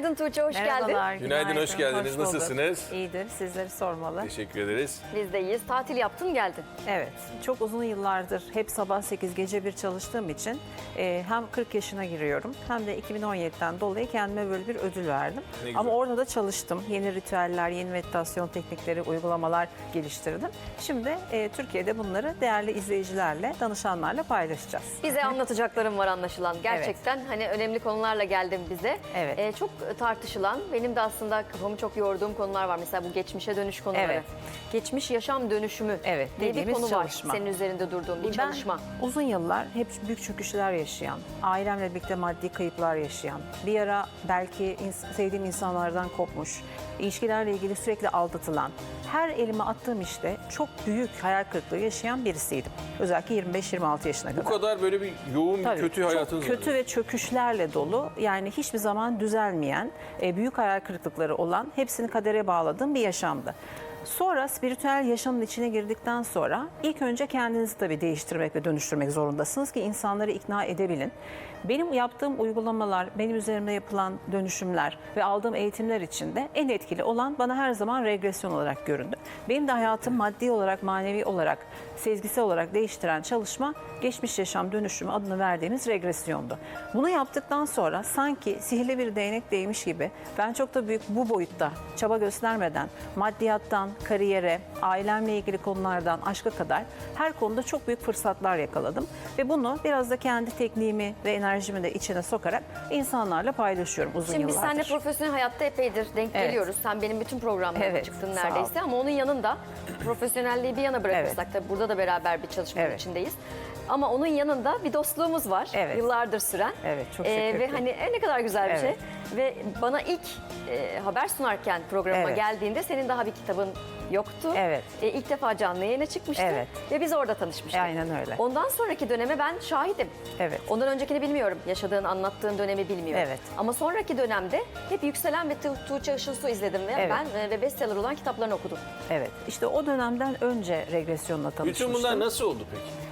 Günaydın Tuğçe, hoş geldin. Merhabalar. Günaydın, hoş geldiniz. bulduk. Nasılsınız? İyidir, sizleri sormalı. Teşekkür ederiz. Biz de iyiyiz. Tatil yaptın, geldin. Evet, çok uzun yıllardır hep sabah 8 gece bir çalıştığım için e, hem 40 yaşına giriyorum hem de 2017'den dolayı kendime böyle bir ödül verdim. Ne güzel. Ama orada da çalıştım. Yeni ritüeller, yeni meditasyon teknikleri, uygulamalar geliştirdim. Şimdi e, Türkiye'de bunları değerli izleyicilerle, danışanlarla paylaşacağız. Bize anlatacaklarım var anlaşılan. Gerçekten hani önemli konularla geldin bize. Evet. Ee, çok tartışılan, benim de aslında kafamı çok yorduğum konular var. Mesela bu geçmişe dönüş konuları. Evet. Geçmiş yaşam dönüşümü Evet, diye bir konu çalışma. var. Senin üzerinde durduğun bir Ben çalışma. uzun yıllar hep büyük çöküşler yaşayan, ailemle birlikte maddi kayıplar yaşayan, bir ara belki sevdiğim insanlardan kopmuş, ilişkilerle ilgili sürekli aldatılan, her elime attığım işte çok büyük hayal kırıklığı yaşayan birisiydim. Özellikle 25-26 yaşına Bu kadar. kadar böyle bir yoğun, bir Tabii, kötü çok hayatınız kötü var. ve çöküşlerle dolu yani hiçbir zaman düzelmeyen e, büyük hayal kırıklıkları olan hepsini kadere bağladığım bir yaşamdı. Sonra spiritüel yaşamın içine girdikten sonra ilk önce kendinizi tabii değiştirmek ve dönüştürmek zorundasınız ki insanları ikna edebilin. Benim yaptığım uygulamalar, benim üzerimde yapılan dönüşümler ve aldığım eğitimler içinde en etkili olan bana her zaman regresyon olarak göründü. Benim de hayatım maddi olarak, manevi olarak, sezgisel olarak değiştiren çalışma geçmiş yaşam dönüşümü adını verdiğimiz regresyondu. Bunu yaptıktan sonra sanki sihirli bir değnek değmiş gibi ben çok da büyük bu boyutta çaba göstermeden maddiyattan, kariyere, ailemle ilgili konulardan aşka kadar her konuda çok büyük fırsatlar yakaladım. Ve bunu biraz da kendi tekniğimi ve enerjimi de içine sokarak insanlarla paylaşıyorum uzun Şimdi biz yıllardır. seninle profesyonel hayatta epeydir denk Evet. geliyoruz. Sen benim bütün programlarıma Evet, çıktın neredeyse ama onun yanında profesyonelliği bir yana bırakırsak tabii burada da beraber bir çalışma Evet. içindeyiz. Ama onun yanında bir dostluğumuz var. Evet. Yıllardır süren. Evet, çok Ee, Ve hani e, ne kadar güzel bir Evet. şey. Ve bana ilk e, haber sunarken programa Evet. geldiğinde senin daha bir kitabın yoktu. Evet. E, ilk defa canlı yayına çıkmıştı. Evet. Ve biz orada tanışmıştık. Aynen öyle. Ondan sonraki döneme ben şahidim. Evet. Ondan öncekini bilmiyorum. Yaşadığın, anlattığın dönemi bilmiyorum. Evet. Ama sonraki dönemde hep yükselen ve Tu- Tuğçe Işılsu izledim ve Evet. ben e, ve bestseller olan kitaplarını okudum. Evet. İşte o dönemden önce regresyonla tanışmıştım. Bütün bunlar nasıl oldu peki?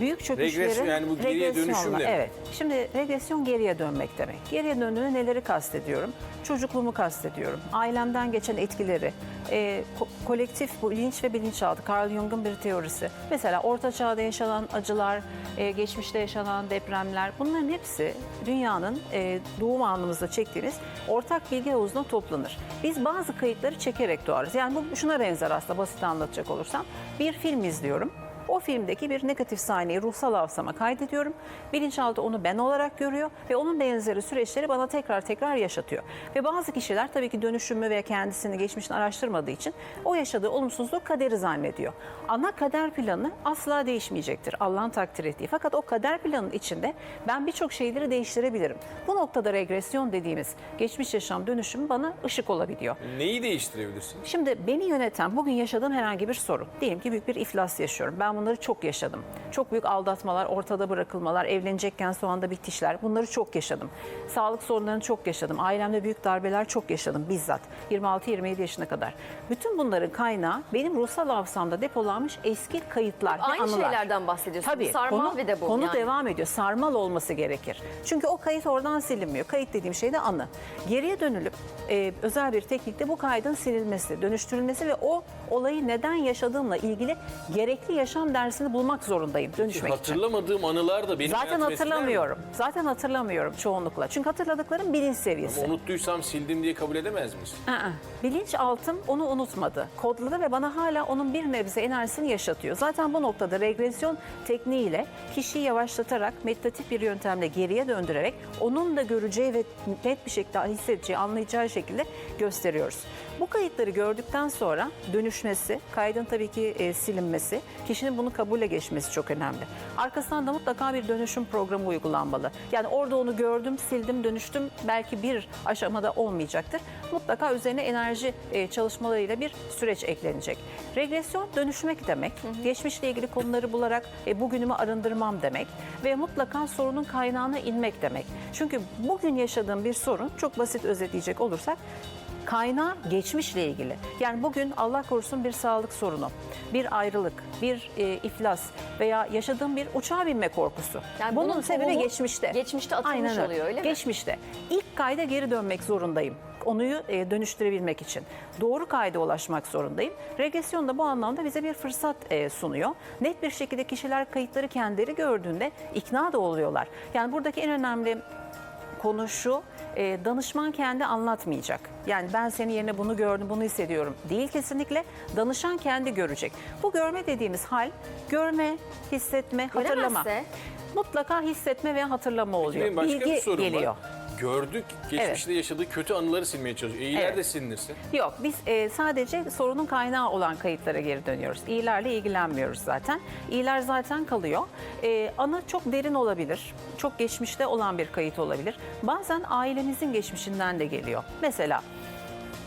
Büyük çöküşlerin Regresyon, yani bu geriye dönüşüm demek. Evet. Şimdi regresyon geriye dönmek demek. Geriye döndüğünde neleri kastediyorum? Çocukluğumu kastediyorum. Ailemden geçen etkileri, e, ko- kolektif bu bilinç ve bilinçaltı. Carl Jung'un bir teorisi. Mesela orta çağda yaşanan acılar, e, geçmişte yaşanan depremler bunların hepsi dünyanın e, doğum anımızda çektiğimiz ortak bilgi havuzuna toplanır. Biz bazı kayıtları çekerek doğarız. Yani bu şuna benzer aslında basit anlatacak olursam. Bir film izliyorum. O filmdeki bir negatif sahneyi ruhsal hafızama kaydediyorum. Bilinçaltı onu ben olarak görüyor ve onun benzeri süreçleri bana tekrar tekrar yaşatıyor. Ve bazı kişiler tabii ki dönüşümü ve kendisini geçmişini araştırmadığı için o yaşadığı olumsuzluğu kaderi zannediyor. Ana kader planı asla değişmeyecektir Allah'ın takdir ettiği. Fakat o kader planının içinde ben birçok şeyleri değiştirebilirim. Bu noktada regresyon dediğimiz geçmiş yaşam dönüşümü bana ışık olabiliyor. Neyi değiştirebilirsin? Şimdi beni yöneten bugün yaşadığım herhangi bir sorun. Diyelim ki büyük bir iflas yaşıyorum. Ben bunları çok yaşadım. Çok büyük aldatmalar, ortada bırakılmalar, evlenecekken soğanda bitişler bunları çok yaşadım. Sağlık sorunlarını çok yaşadım. Ailemde büyük darbeler çok yaşadım bizzat. 26-27 yaşına kadar. Bütün bunların kaynağı benim ruhsal hafızamda depolanmış eski kayıtlar ve Aynı anılar. şeylerden bahsediyorsun. Tabii. Sarmal konu, bir de bu. Konu yani. devam ediyor. Sarmal olması gerekir. Çünkü o kayıt oradan silinmiyor. Kayıt dediğim şey de anı. Geriye dönülüp e, özel bir teknikte bu kaydın silinmesi, dönüştürülmesi ve o olayı neden yaşadığımla ilgili gerekli yaşam dersini bulmak zorundayım dönüşmek için. Hatırlamadığım anılar da benim Zaten etkiler mi? hatırlamıyorum. Zaten hatırlamıyorum çoğunlukla. Çünkü hatırladıklarım bilinç seviyesi. Ama unuttuysam sildim diye kabul edemez miyiz? Aa, Bilinçaltım onu unutmadı. Kodladı ve bana hala onun bir nebze enerjisini yaşatıyor. Zaten bu noktada regresyon tekniğiyle kişiyi yavaşlatarak meditatif bir yöntemle geriye döndürerek onun da göreceği ve net bir şekilde hissedeceği, anlayacağı şekilde gösteriyoruz. Bu kayıtları gördükten sonra dönüşmesi, kaydın tabii ki e, silinmesi, kişinin bunu kabule geçmesi çok önemli. Arkasından da mutlaka bir dönüşüm programı uygulanmalı. Yani orada onu gördüm, sildim, dönüştüm belki bir aşamada olmayacaktır. Mutlaka üzerine enerji e, çalışmalarıyla bir süreç eklenecek. Regresyon dönüşmek demek. Geçmişle ilgili konuları bularak e, bugünümü arındırmam demek ve mutlaka sorunun kaynağına inmek demek. Çünkü bugün yaşadığım bir sorun çok basit özetleyecek olursak Kaynağı geçmişle ilgili. Yani bugün Allah korusun bir sağlık sorunu, bir ayrılık, bir e, iflas veya yaşadığım bir uçağa binme korkusu. Yani bunun, bunun sebebi geçmişte. geçmişte atılmış Aynen öyle. oluyor, öyle mi? Geçmişte. İlk kayda geri dönmek zorundayım. Konuyu e, dönüştürebilmek için. Doğru kayda ulaşmak zorundayım. Regresyon da bu anlamda bize bir fırsat e, sunuyor. Net bir şekilde kişiler kayıtları kendileri gördüğünde ikna da oluyorlar. Yani buradaki en önemli konu şu, e, danışman kendi anlatmayacak. Yani ben senin yerine bunu gördüm, bunu hissediyorum değil kesinlikle. Danışan kendi görecek. Bu görme dediğimiz hal, görme, hissetme, hatırlama. Göremezse? Mutlaka hissetme ve hatırlama oluyor. Benim başka Bilgi bir sorum geliyor. var. Gördük, geçmişte yaşadığı kötü anıları silmeye çalışıyor. İyiler Evet. de silinirse. Yok biz e, sadece sorunun kaynağı olan kayıtlara geri dönüyoruz. İyilerle ilgilenmiyoruz zaten. İyiler zaten kalıyor. E, anı çok derin olabilir. Çok geçmişte olan bir kayıt olabilir. Bazen ailemizin geçmişinden de geliyor. Mesela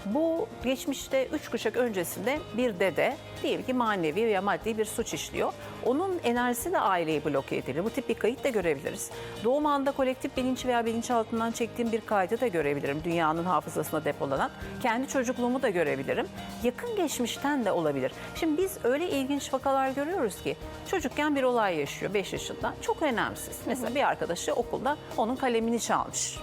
bu geçmişte üç kuşak öncesinde bir dede diyelim ki manevi veya maddi bir suç işliyor. Onun enerjisi de aileyi bloke edilir. Bu tip bir kayıt da görebiliriz. Doğum anında kolektif bilinç veya bilinçaltından çektiğim bir kaydı da görebilirim. Dünyanın hafızasına depolanan. Kendi çocukluğumu da görebilirim. Yakın geçmişten de olabilir. Şimdi biz öyle ilginç vakalar görüyoruz ki çocukken bir olay yaşıyor 5 yaşında. Çok önemsiz. Mesela bir arkadaşı okulda onun kalemini çalmış.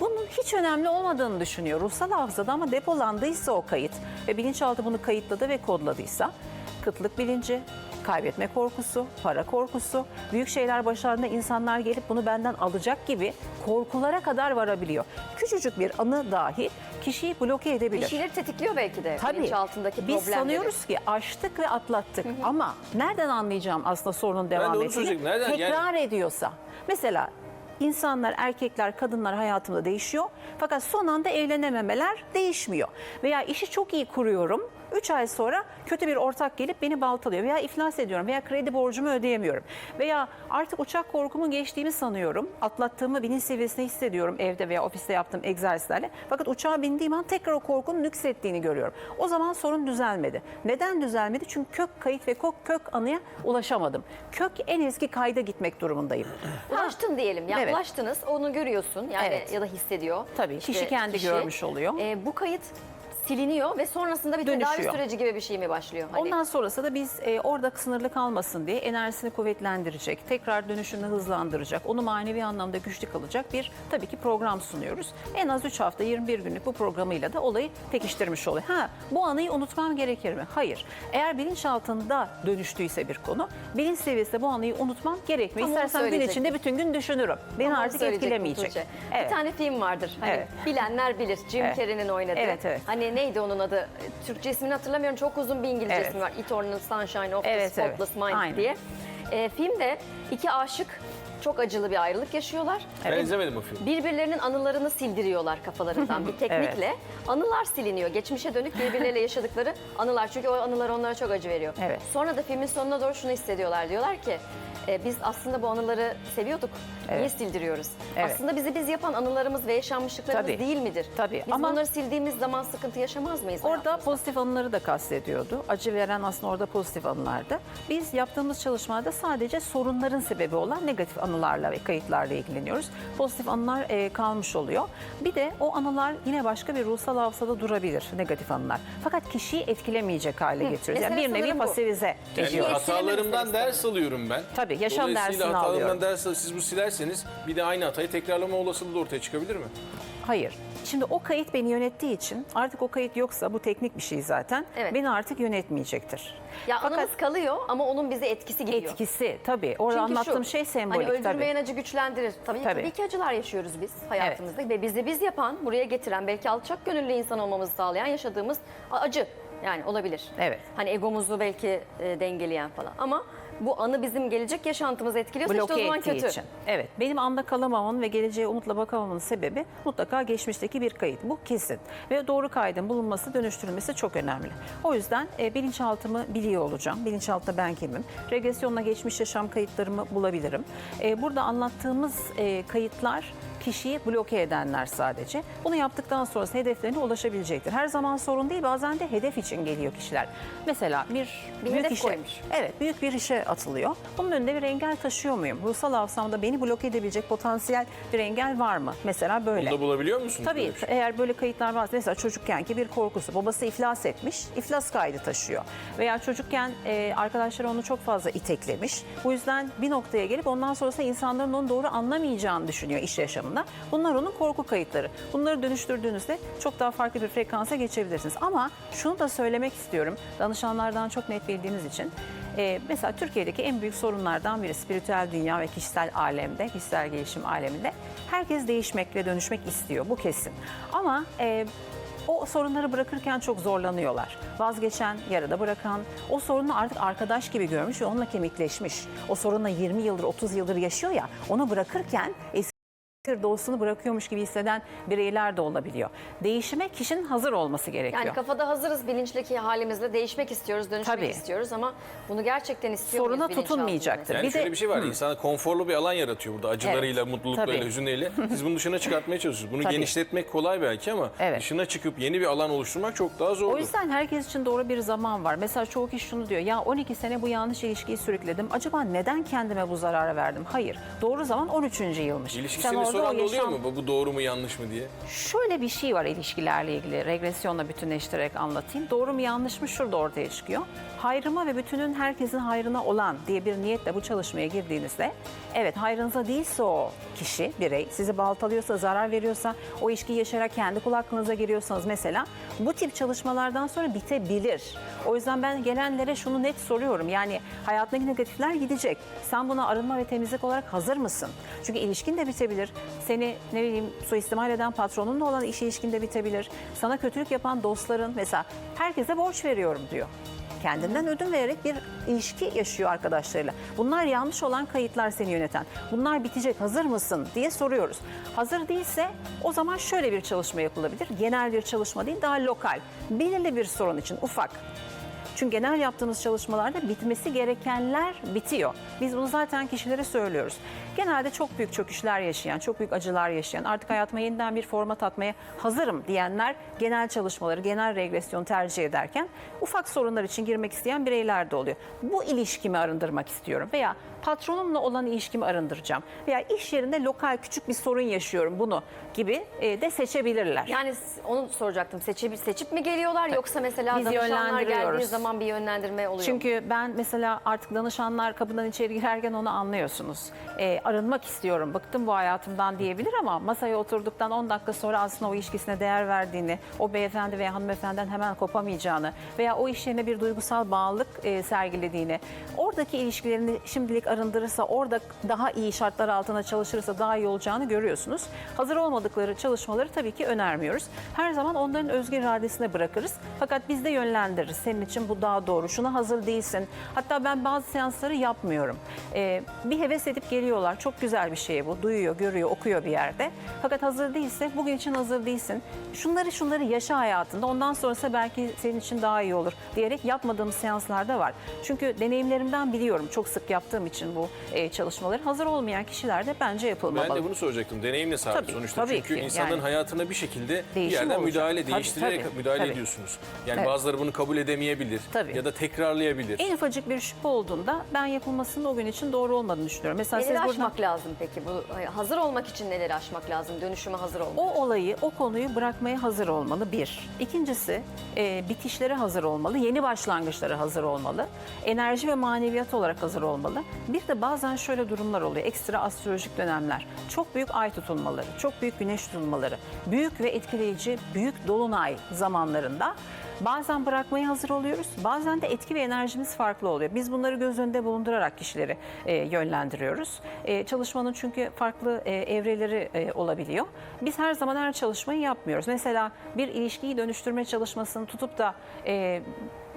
Bunun hiç önemli olmadığını düşünüyor ruhsal hafızada ama depolandıysa o kayıt ve bilinçaltı bunu kayıtladı ve kodladıysa kıtlık bilinci, kaybetme korkusu, para korkusu, büyük şeyler başardığında insanlar gelip bunu benden alacak gibi korkulara kadar varabiliyor. Küçücük bir anı dahi kişiyi bloke Bir edebilir. şeyleri tetikliyor belki de Tabii. bilinçaltındaki Biz problemleri. sanıyoruz ki aştık ve atlattık ama nereden anlayacağım aslında sorunun de devam ettiğini? Nereden? Yani- Tekrar ediyorsa. Mesela insanlar, erkekler, kadınlar hayatımda değişiyor fakat son anda evlenememeler değişmiyor. Veya işi çok iyi kuruyorum. 3 ay sonra kötü bir ortak gelip beni baltalıyor veya iflas ediyorum veya kredi borcumu ödeyemiyorum. Veya artık uçak korkumu geçtiğimi sanıyorum. Atlattığımı bilinç seviyesinde hissediyorum evde veya ofiste yaptığım egzersizlerle. Fakat uçağa bindiğim an tekrar o korkunun nüksettiğini görüyorum. O zaman sorun düzelmedi. Neden düzelmedi? Çünkü kök kayıt ve kök, kök anıya ulaşamadım. Kök en eski kayda gitmek durumundayım. Ulaştın diyelim. Yani Evet. ulaştınız, onu görüyorsun yani Evet. ya da hissediyor. Tabii, kişi kendi görmüş oluyor. Ee, bu kayıt siliniyor ve sonrasında bir tedavi Dönüşüyor. süreci gibi bir şey mi başlıyor? Hani Ondan sonrası da biz e, orada sınırlı kalmasın diye enerjisini kuvvetlendirecek, tekrar dönüşünü hızlandıracak, onu manevi anlamda güçlü kalacak bir tabii ki program sunuyoruz. En az 3 hafta 21 günlük bu programıyla da olayı pekiştirmiş oluyor. Ha bu anıyı unutmam gerekir mi? Hayır. Eğer bilinçaltında dönüştüyse bir konu, bilinç seviyesinde bu anıyı unutmam gerekmiyor. Tam onu İstersen gün söyleyecektim. içinde bütün gün düşünürüm. Beni onu artık söyleyecektim etkilemeyecek. Tuğçe. Evet. Bir tane film vardır. Hani Evet. bilenler bilir. Jim Evet. Carrey'nin oynadığı. Evet, evet. Hani neydi onun adı? Türkçe ismini hatırlamıyorum. Çok uzun bir İngilizce Evet. ismi var. Eternal Sunshine of Evet, the evet. Spotless Mind Aynen. diye. Ee, filmde iki aşık çok acılı bir ayrılık yaşıyorlar. Ben izlemedim o filmi. Birbirlerinin anılarını sildiriyorlar kafalarından bir teknikle. Anılar siliniyor. Geçmişe dönük birbirleriyle yaşadıkları anılar. Çünkü o anılar onlara çok acı veriyor. Evet. Sonra da filmin sonuna doğru şunu hissediyorlar. Diyorlar ki "E, biz aslında bu anıları seviyorduk. Niye Evet. sildiriyoruz? Evet. Aslında bizi biz yapan anılarımız ve yaşanmışlıklarımız Tabii. değil midir? Tabii. Biz Ama- bunları sildiğimiz zaman sıkıntı yaşamaz mıyız? Orada hayatımızda? pozitif anıları da kastediyordu. Acı veren aslında orada pozitif anılardı. Biz yaptığımız çalışmalarda sadece sorunların sebebi olan negatif anılarla ve kayıtlarla ilgileniyoruz. Pozitif anılar e, kalmış oluyor. Bir de o anılar yine başka bir ruhsal hafızada durabilir negatif anılar. Fakat kişiyi etkilemeyecek hale getiriyoruz. Yani Mesela bir nevi pasivize Yani hatalarımdan ders alıyorum ben. Tabii, yaşam Dolayısıyla dersini alıyorum. ders alıp siz bu silerseniz bir de aynı hatayı tekrarlama olasılığı da ortaya çıkabilir mi? Hayır. Şimdi o kayıt beni yönettiği için artık o kayıt yoksa bu teknik bir şey zaten. Evet. Beni artık yönetmeyecektir. Ya Fakat- anımız kalıyor ama onun bize etkisi gidiyor. Etkisi tabii. Orada Çünkü anlattığım şu, şey sembolik Hani tabii. öldürmeyen acı güçlendirir. Tabii, Tabii. tabii ki acılar yaşıyoruz biz hayatımızda ve bizi biz yapan, buraya getiren, belki alçak gönüllü insan olmamızı sağlayan yaşadığımız acı. Yani olabilir. Evet. Hani egomuzu belki e, dengeleyen falan. Ama bu anı bizim gelecek yaşantımızı etkiliyorsa işte o bloke zaman ettiği kötü. için. Evet. Benim anda kalamamamın ve geleceğe umutla bakamamamın sebebi mutlaka geçmişteki bir kayıt. Bu kesin. Ve doğru kaydın bulunması, dönüştürülmesi çok önemli. O yüzden e, bilinçaltımı biliyor olacağım. Bilinçaltında ben kimim? Regresyonla geçmiş yaşam kayıtlarımı bulabilirim. E, burada anlattığımız e, kayıtlar kişiyi bloke edenler sadece. Bunu yaptıktan sonrası hedeflerine ulaşabilecektir. Her zaman sorun değil bazen de hedef için geliyor kişiler. Mesela bir, Bir büyük hedef işe, koymuş. Evet büyük bir işe atılıyor. Bunun önünde bir engel taşıyor muyum? Ruhsal hafızamda beni bloke edebilecek potansiyel bir engel var mı? Mesela böyle. Bunu da bulabiliyor musunuz? Tabii böyle şey? eğer böyle kayıtlar varsa mesela çocukken ki bir korkusu babası iflas etmiş iflas kaydı taşıyor veya çocukken e, arkadaşları onu çok fazla iteklemiş bu yüzden bir noktaya gelip ondan sonrasında insanların onu doğru anlamayacağını düşünüyor iş yaşamında bunlar onun korku kayıtları bunları dönüştürdüğünüzde çok daha farklı bir frekansa geçebilirsiniz ama şunu da söylemek istiyorum danışanlardan çok net bildiğiniz için e, mesela Türkiye'deki en büyük sorunlardan biri spiritüel dünya ve kişisel alemde, kişisel gelişim aleminde herkes değişmek ve dönüşmek istiyor. Bu kesin. Ama e, o sorunları bırakırken çok zorlanıyorlar. Vazgeçen, yarıda bırakan, o sorunu artık arkadaş gibi görmüş ve onunla kemikleşmiş. O sorunla 20 yıldır, 30 yıldır yaşıyor ya, onu bırakırken eski dostunu bırakıyormuş gibi hisseden bireyler de olabiliyor. Değişime kişinin hazır olması gerekiyor. Yani kafada hazırız bilinçteki halimizle değişmek istiyoruz, dönüşmek Tabii. istiyoruz ama bunu gerçekten istiyor Soruna muyuz tutunmayacaktır. Yani Bir de- şöyle bir şey var. insana konforlu bir alan yaratıyor burada. Acılarıyla, Evet, mutluluklarıyla, tabii. hüzünleriyle. Siz bunu dışına çıkartmaya çalışıyorsunuz. Bunu Tabii. genişletmek kolay belki ama Evet. dışına çıkıp yeni bir alan oluşturmak çok daha zor. O yüzden herkes için doğru bir zaman var. Mesela çoğu kişi şunu diyor. Ya 12 sene bu yanlış ilişkiyi sürükledim. Acaba neden kendime bu zararı verdim? Hayır. Doğru zaman 13. yılmış. İlişkisini soran o da oluyor yaşam- mu? Bu, doğru mu yanlış mı diye? Şöyle bir şey var ilişkilerle ilgili. Regresyonla bütünleştirerek anlatayım. Doğru mu yanlış mı şurada ortaya çıkıyor. Hayrıma ve bütünün herkesin hayrına olan diye bir niyetle bu çalışmaya girdiğinizde evet hayrınıza değilse o kişi, birey sizi baltalıyorsa, zarar veriyorsa, o ilişkiyi yaşayarak kendi kul hakkınıza giriyorsanız mesela bu tip çalışmalardan sonra bitebilir. O yüzden ben gelenlere şunu net soruyorum. Yani hayatındaki negatifler gidecek. Sen buna arınma ve temizlik olarak hazır mısın? Çünkü ilişkin de bitebilir. Seni ne bileyim suistimal eden patronunla olan iş ilişkin de bitebilir. Sana kötülük yapan dostların mesela herkese borç veriyorum diyor kendinden ödün vererek bir ilişki yaşıyor arkadaşlarıyla. Bunlar yanlış olan kayıtlar seni yöneten. Bunlar bitecek hazır mısın diye soruyoruz. Hazır değilse o zaman şöyle bir çalışma yapılabilir. Genel bir çalışma değil daha lokal. Belirli bir sorun için ufak. Çünkü genel yaptığımız çalışmalarda bitmesi gerekenler bitiyor. Biz bunu zaten kişilere söylüyoruz. Genelde çok büyük çöküşler yaşayan, çok büyük acılar yaşayan, artık hayatıma yeniden bir format atmaya hazırım diyenler genel çalışmaları, genel regresyon tercih ederken ufak sorunlar için girmek isteyen bireyler de oluyor. Bu ilişkimi arındırmak istiyorum veya patronumla olan ilişkimi arındıracağım veya iş yerinde lokal küçük bir sorun yaşıyorum bunu gibi e, de seçebilirler. Yani onu soracaktım. Seçip, seçip mi geliyorlar yoksa mesela Biz danışanlar geldiği zaman bir yönlendirme oluyor mu? Çünkü ben mesela artık danışanlar kapıdan içeri girerken onu anlıyorsunuz. Ee, arınmak istiyorum, bıktım bu hayatımdan diyebilir ama masaya oturduktan 10 dakika sonra aslında o ilişkisine değer verdiğini, o beyefendi veya hanımefendiden hemen kopamayacağını veya o iş yerine bir duygusal bağlılık e, sergilediğini, oradaki ilişkilerini şimdilik arındırırsa, orada daha iyi şartlar altında çalışırsa daha iyi olacağını görüyorsunuz. Hazır olmadıkları çalışmaları tabii ki önermiyoruz. Her zaman onların özgür iradesine bırakırız. Fakat biz de yönlendiririz. Senin için bu daha doğru. Şuna hazır değilsin. Hatta ben bazı seansları yapmıyorum. Ee, bir heves edip geliyorlar. Çok güzel bir şey bu. Duyuyor, görüyor, okuyor bir yerde. Fakat hazır değilse, bugün için hazır değilsin. Şunları şunları yaşa hayatında. Ondan sonrası belki senin için daha iyi olur diyerek yapmadığımız seanslar da var. Çünkü deneyimlerimden biliyorum. Çok sık yaptığım için bu e, çalışmaları. Hazır olmayan kişiler de bence yapılmamalı. Ben de bunu soracaktım. Deneyimle sabit Tabii, sonuçta. tabii Çünkü ki. insanın Yani- hayatına bir şekilde bir yerden olacak. müdahale, Tabii, değiştirerek tabii, müdahale tabii. ediyorsunuz. Yani Evet. bazıları bunu kabul edemeyebilir Tabii. ya da tekrarlayabilir. En ufacık bir şüphe olduğunda ben yapılmasının o gün için doğru olmadığını düşünüyorum. Mesela Neleri siz buradan aşmak lazım peki? Bu hazır olmak için neleri aşmak lazım? Dönüşüme hazır olmak. o olayı, o konuyu bırakmaya hazır olmalı bir. İkincisi e, bitişlere hazır olmalı, yeni başlangıçlara hazır olmalı. Enerji ve maneviyat olarak hazır olmalı. Bir de bazen şöyle durumlar oluyor, ekstra astrolojik dönemler. Çok büyük ay tutulmaları, çok büyük güneş tutulmaları, büyük ve etkileyici büyük dolunay zamanlarında Bazen bırakmaya hazır oluyoruz. Bazen de etki ve enerjimiz farklı oluyor. Biz bunları göz önünde bulundurarak kişileri e, yönlendiriyoruz. E, çalışmanın çünkü farklı e, evreleri e, olabiliyor. Biz her zaman her çalışmayı yapmıyoruz. Mesela bir ilişkiyi dönüştürme çalışmasını tutup da e,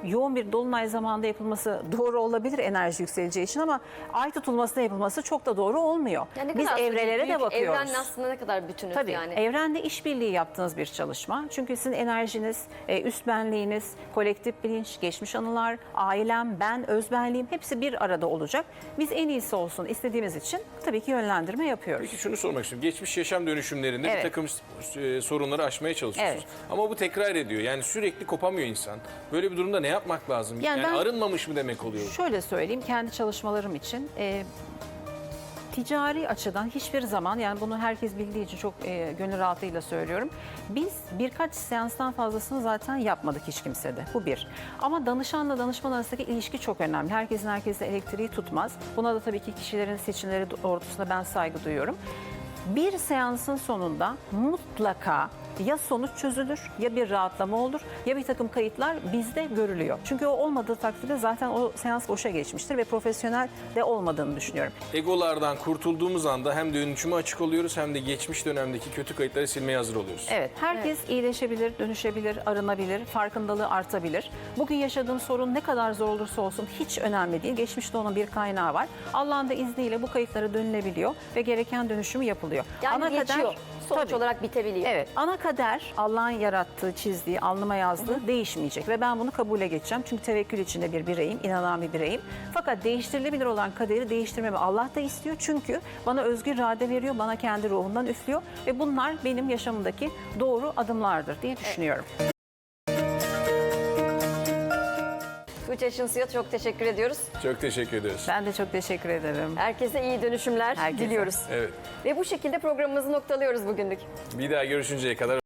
yoğun bir dolunay zamanında yapılması doğru olabilir enerji yükseleceği için ama ay tutulmasında yapılması çok da doğru olmuyor. Yani Biz evrelere de bakıyoruz. Evrenle aslında ne kadar bütünüz Tabii yani. evrende işbirliği yaptığınız bir çalışma. Çünkü sizin enerjiniz, e, üst benliğiniz, kolektif bilinç, geçmiş anılar, ailem, ben, özbenliğim hepsi bir arada olacak. Biz en iyisi olsun istediğimiz için tabii ki yönlendirme yapıyoruz. Peki şunu sormak istiyorum. Geçmiş yaşam dönüşümlerinde Evet. bir takım e, sorunları aşmaya çalışıyorsunuz. Ama bu tekrar ediyor. Yani sürekli kopamıyor insan. Böyle bir durumda ne yapmak lazım? Yani Yani, ben- arınmamış mı demek oluyor? Şöyle söyleyeyim kendi çalışmalarım için e, ticari açıdan hiçbir zaman yani bunu herkes bildiği için çok e, gönül rahatlığıyla söylüyorum. Biz birkaç seanstan fazlasını zaten yapmadık hiç kimsede. Bu bir. Ama danışanla danışman arasındaki ilişki çok önemli. Herkesin herkesle elektriği tutmaz. Buna da tabii ki kişilerin seçimleri doğrultusunda ben saygı duyuyorum. Bir seansın sonunda mutlaka ya sonuç çözülür ya bir rahatlama olur ya bir takım kayıtlar bizde görülüyor. Çünkü o olmadığı takdirde zaten o seans boşa geçmiştir ve profesyonel de olmadığını düşünüyorum. Egolardan kurtulduğumuz anda hem dönüşüme açık oluyoruz hem de geçmiş dönemdeki kötü kayıtları silmeye hazır oluyoruz. Evet, herkes iyileşebilir, dönüşebilir, arınabilir, farkındalığı artabilir. Bugün yaşadığın sorun ne kadar zor olursa olsun hiç önemli değil. Geçmişte onun bir kaynağı var. Allah'ın da izniyle bu kayıtlara dönülebiliyor ve gereken dönüşümü yapılıyor. Yani geçiyor. Sonuç Tabii. olarak bitebiliyor. Evet, ana kader Allah'ın yarattığı, çizdiği, alnıma yazdığı değişmeyecek ve ben bunu kabule geçeceğim. Çünkü tevekkül içinde bir bireyim, inanan bir bireyim. Fakat değiştirilebilir olan kaderi değiştirmemi Allah da istiyor. Çünkü bana özgür irade veriyor, bana kendi ruhundan üflüyor ve bunlar benim yaşamımdaki doğru adımlardır diye düşünüyorum. Tuğçe Şınsu'ya çok teşekkür ediyoruz. Çok teşekkür ederiz. Ben de çok teşekkür ederim. Herkese iyi dönüşümler Herkese. diliyoruz. Evet. Ve bu şekilde programımızı noktalıyoruz bugünlük. Bir daha görüşünceye kadar